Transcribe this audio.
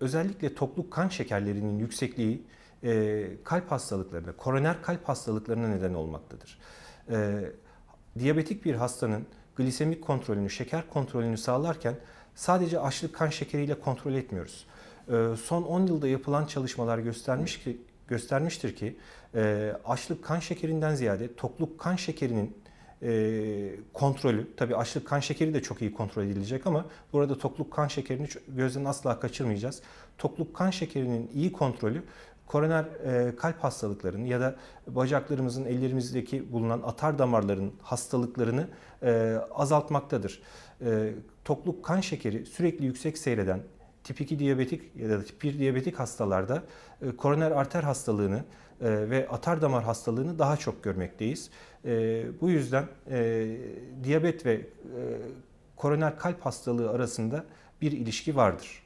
Özellikle tokluk kan şekerlerinin yüksekliği e, kalp hastalıklarına, koroner kalp hastalıklarına neden olmaktadır. E, diyabetik bir hastanın glisemik kontrolünü, şeker kontrolünü sağlarken sadece açlık kan şekeriyle kontrol etmiyoruz. E, son 10 yılda yapılan çalışmalar göstermiş ki göstermiştir ki e, açlık kan şekerinden ziyade tokluk kan şekerinin e, kontrolü, tabii açlık kan şekeri de çok iyi kontrol edilecek ama burada tokluk kan şekerini gözden asla kaçırmayacağız. Tokluk kan şekerinin iyi kontrolü koroner e, kalp hastalıklarını ya da bacaklarımızın, ellerimizdeki bulunan atar damarların hastalıklarını e, azaltmaktadır. E, tokluk kan şekeri sürekli yüksek seyreden tip 2 diyabetik ya da tip 1 diyabetik hastalarda e, koroner arter hastalığını e, ve atar damar hastalığını daha çok görmekteyiz. E, bu yüzden e, diyabet ve koroner kalp hastalığı arasında bir ilişki vardır.